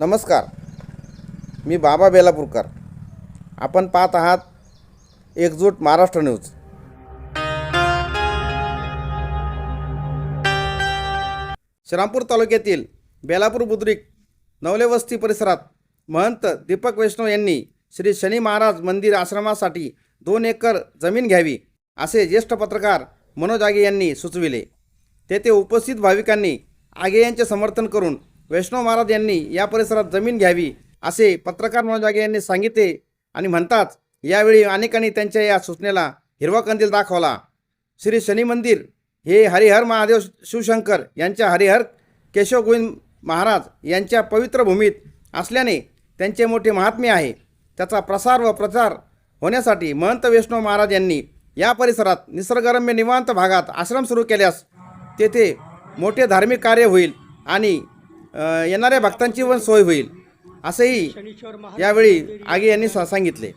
नमस्कार. मी बाबा बेलापूरकर. आपण पाहत आहात एकजूट महाराष्ट्र न्यूज. श्रामपूर तालुक्यातील बेलापूर बुद्रिक नवलेवस्ती परिसरात महंत दीपक वैष्णव यांनी श्री शनी महाराज मंदिर आश्रमासाठी दोन एकर जमीन घ्यावी असे ज्येष्ठ पत्रकार मनोज आगे यांनी सुचविले. तेथे उपस्थित भाविकांनी आगे यांचे समर्थन करून वैष्णव महाराज यांनी या परिसरात जमीन घ्यावी असे पत्रकार मनोज आगे यांनी सांगितले आणि म्हणतात यावेळी अनेकांनी त्यांच्या या सूचनेला हिरवा कंदील दाखवला. श्री शनी मंदिर हे हरिहर महादेव शिवशंकर यांच्या हरिहर केशव गोविंद महाराज यांच्या पवित्र भूमीत असल्याने त्यांचे मोठे महात्म्य आहे. त्याचा प्रसार व प्रचार होण्यासाठी महंत वैष्णव महाराज यांनी या परिसरात निसर्गरम्य निवांत भागात आश्रम सुरू केल्यास तेथे मोठे धार्मिक कार्य होईल आणि येणाऱ्या भक्तांची पण सोय होईल. असेही यावेळी आगे यांनी सांगितले.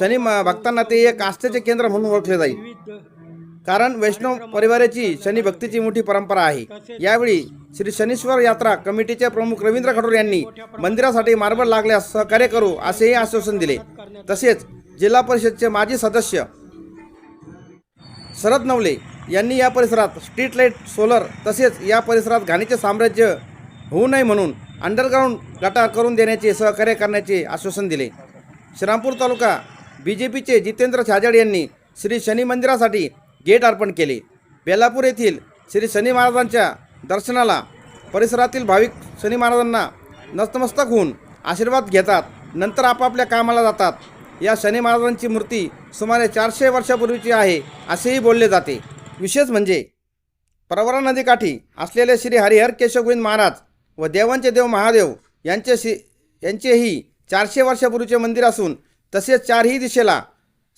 शनी म- भक्तांना ते एक आस्थेचे केंद्र म्हणून ओळखले जाईल. कारण वैष्णव परिवाराची शनी भक्तीची मोठी परंपरा आहे. यावेळी श्री शनीश्वर यात्रा कमिटीचे प्रमुख रवींद्र खडोर यांनी मंदिरासाठी मार्बल लागल्यास सहकार्य करू असेही आश्वासन दिले. तसेच जिल्हा परिषदचे माजी सदस्य शरद नवले यांनी या परिसरात स्ट्रीट लाइट सोलर तसेच या परिसरात घाणीचे साम्राज्य होऊ नये म्हणून अंडरग्राऊंड गटार करून देण्याचे सहकार्य करण्याचे आश्वासन दिले. श्रीरामपूर तालुका बी जे पीचे जितेंद्र छाजड यांनी श्री शनी मंदिरासाठी गेट अर्पण केले. बेलापूर येथील श्री शनी महाराजांच्या दर्शनाला परिसरातील भाविक शनी महाराजांना नतमस्तक होऊन आशीर्वाद घेतात नंतर आपापल्या कामाला जातात. या शनी महाराजांची मूर्ती सुमारे चारशे वर्षापूर्वीची आहे असेही बोलले जाते. विशेष म्हणजे परवरा नदीकाठी असलेले श्री हरिहर केशवगोविंद महाराज व देवांचे देव महादेव यांचे यांचेही चारशे वर्षापूर्वीचे मंदिर असून तसेच चारही दिशेला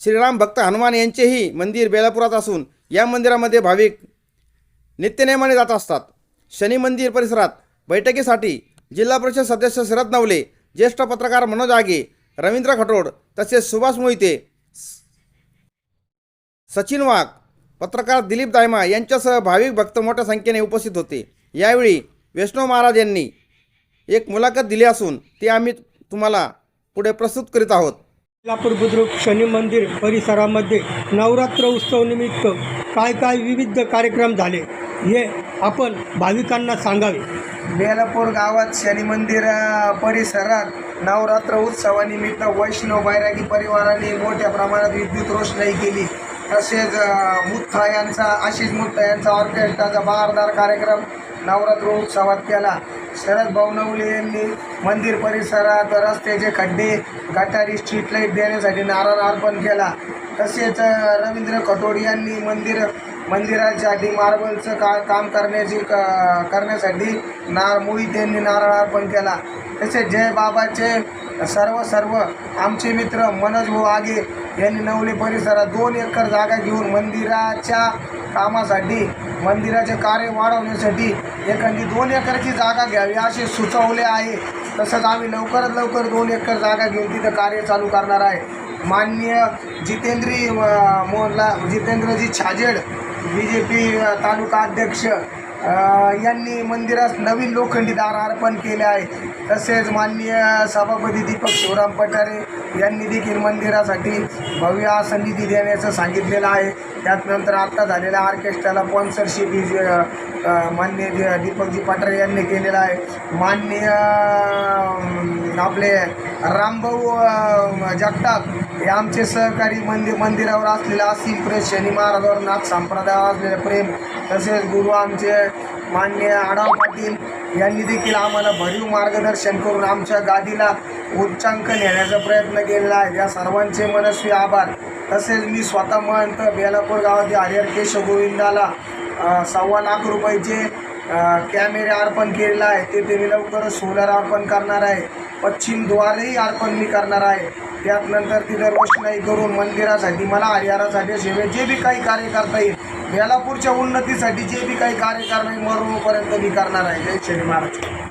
श्रीराम भक्त हनुमान यांचेही मंदिर बेलापुरात असून या मंदिरामध्ये भाविक नित्यनेमाने जात असतात. शनी मंदिर परिसरात बैठकीसाठी जिल्हा परिषद सदस्य शरद नवले ज्येष्ठ पत्रकार मनोज आगे रवींद्र खटोड तसेच सुभाष मोहिते सचिन वाघ पत्रकार दिलीप दायमा यांच्यासह भाविक भक्त मोठ्या संख्येने उपस्थित होते. यावेळी वैष्णव महाराज यांनी एक मुलाखत दिली असून ती आम्ही तुम्हाला पुढे प्रस्तुत करीत आहोत. कोल्हापूर बुद्रुक शनी मंदिर परिसरामध्ये नवरात्र उत्सवनिमित्त काय काय विविध कार्यक्रम झाले हे आपण भाविकांना सांगावे. बेलापूर गावात शनी मंदिर अ, परिसरात नवरात्र उत्सवानिमित्त वैष्णव बैरागी परिवाराने मोठ्या प्रमाणात विद्युत रोषणाई केली. तसेच अ, मुत्था यांचा आशिष मुत्था यांचा ऑर्केस्ट्राचा बहारदार कार्यक्रम नवरात्र उत्सवात केला. शरद भावनवले यांनी मंदिर परिसरात रस्त्याचे खड्डे गटारी स्ट्रीट लाइट देण्यासाठी नारळ अर्पण केला. तसेच रवींद्र कटोड यांनी मंदिर मंदिरासाठी मार्बलचं का काम करण्याची क करण्यासाठी नार मोहित यांनी नारळ अर्पण केला. तसेच जय बाबाचे सर्व सर्व आमचे मित्र मनोज भाऊ आगे यांनी नवली परिसरात दोन एकर जागा घेऊन मंदिराच्या कामासाठी मंदिराचे कार्य वाढवण्यासाठी एखादी दोन एकरची जागा घ्यावी असे सुचवले आहे. तसंच आम्ही लवकरात लवकर दोन एकर जागा घेऊन तिथं कार्य चालू करणार आहे. माननीय जितेंद्री मोहनला Jitendraji Chhajed B J P तालुका अध्यक्ष यांनी मंदिरास नवीन लोखंडी दार अर्पण केले आहे. तसेच माननीय सभापती दीपक शिवराम पठारे यांनी देखील मंदिरासाठी भव्य आसन निधी देण्याचं सांगितलेलं आहे. त्यानंतर आत्ता झालेल्या ऑर्केस्ट्राला स्पॉन्सरशिप ही माननीय दीपकजी पठारे यांनी केलेलं आहे. माननीय आपले रामभाऊ जगताप हे आमचे सहकारी मंदिर मंदिरावर असलेला असीम प्रेम शनी महाराजावर नाथ संप्रदायावर असलेले प्रेम तसेच गुरु आमचे मान्य आढाव पाटील यांनी देखील आम्हाला भरीव मार्गदर्शन करून आमच्या गादीला उच्चांक नेण्याचा प्रयत्न केलेला आहे. या सर्वांचे मनस्वी आभार. तसेच मी स्वतः महंत बेलापूर गावातील हरिहर केशव गोविंदाला सव्वा लाख रुपयाचे कॅमेरे अर्पण केलेला आहे. ते मी लवकरच सोलर अर्पण करणार आहे. पश्चिमद्वारेही अर्पण मी करणार आहे. त्यात नंतर दरवर्षी करून मंदिरासाठी मला हरिहरासाठी सेवे जे बी काही कार्य करता येईल बेलापूरच्या उन्नतीसाठी जे बी काही कार्य करणार येईल मी करणार आहे. जय श्री महाराज.